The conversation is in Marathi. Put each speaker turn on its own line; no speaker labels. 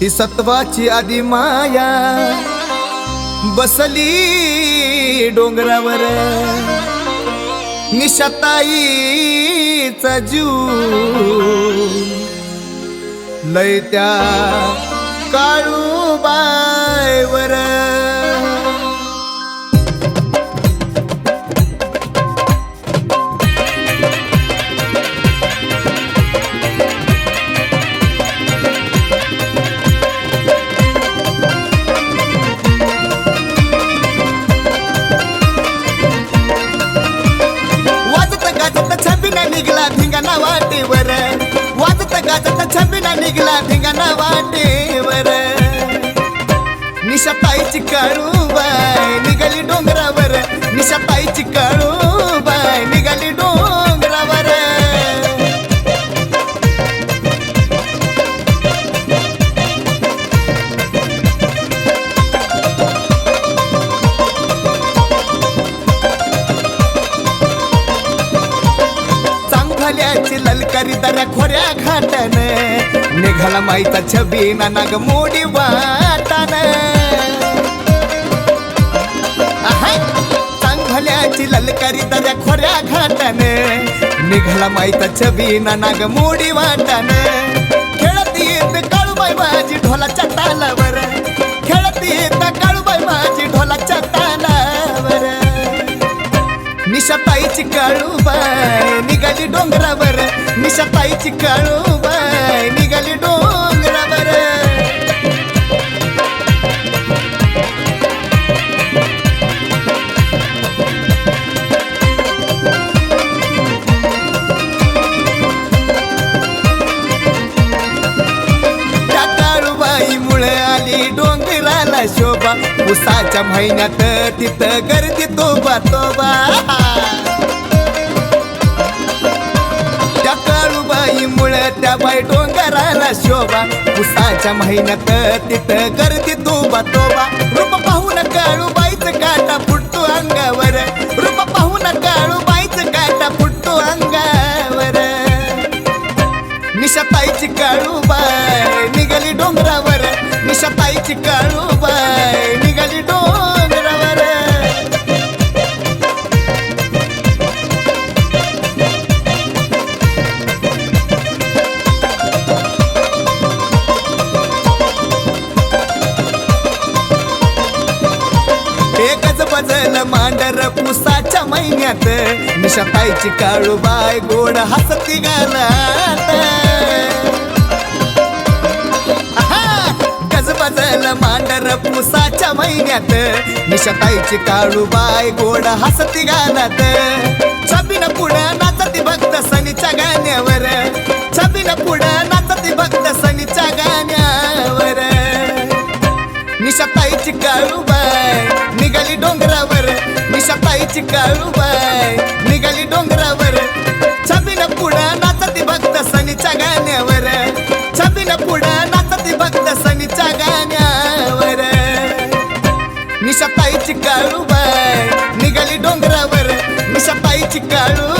ही सत्वाची आदी माया. बसली डोंगरावर. निशताईचा जीव. लय त्या काळूबाईवर वाजत छबिना निघला धिंगाणा वाटेवर. वाजत गाजत छबिना निघला धिंगाणा वाटेवर. निशाताईची काळू बाय निघाली डोंगरावर. निशाताईची काळू बाय चांगल्याची ललकारी दऱ्या खोऱ्या घाटन. निघाला माईचा छबी नाग मोडी वाटान. चांगल्याची ललकारी दऱ्या खोऱ्या घाटन. निघाला माईचा छबी नाग मोडी वाटान. खेळत येत निशाताईची काळूबाय निघाली डोंगरावर. निशाताईची काळूबाय निघाली शोभा उसाच्या महिन्यात तिथं गर्दी तोबा तोबा. त्या काळूबाई मुळे त्या बाई डोंगराला शोभा उसाच्या महिन्यात तिथं गर्दी तोबा तोबा. रूप पाहून काळूबाईचं काटा फुटतो अंगावर. रूप पाहून काळूबाईचं काटा फुटतो अंगावर. निशाताईची काळूबाय निघाली डोंगरावर. निशाताईची काळूबाय निघाली डोंगरावर. एकच बजल मांडर पुसाच्या महिन्यात. निशाताईची काळूबाय गोड हसती गाला गजबजल मांडर पुसाच्या महिन्यात. निशताईची काळू बाय गोड हसती गाण्यात. छबिन पुढं नाचती भक्त सनीच्या गाण्यावर. छबिन पुढं नाचती भक्त सनीच्या गाण्यावर. निशताईची काळू बाय निघाली डोंगरावर. निशताईची काळू बाय निशाताईची काळूबाय निघाली डोंगरावर निशाताईची काळूबाय काळू.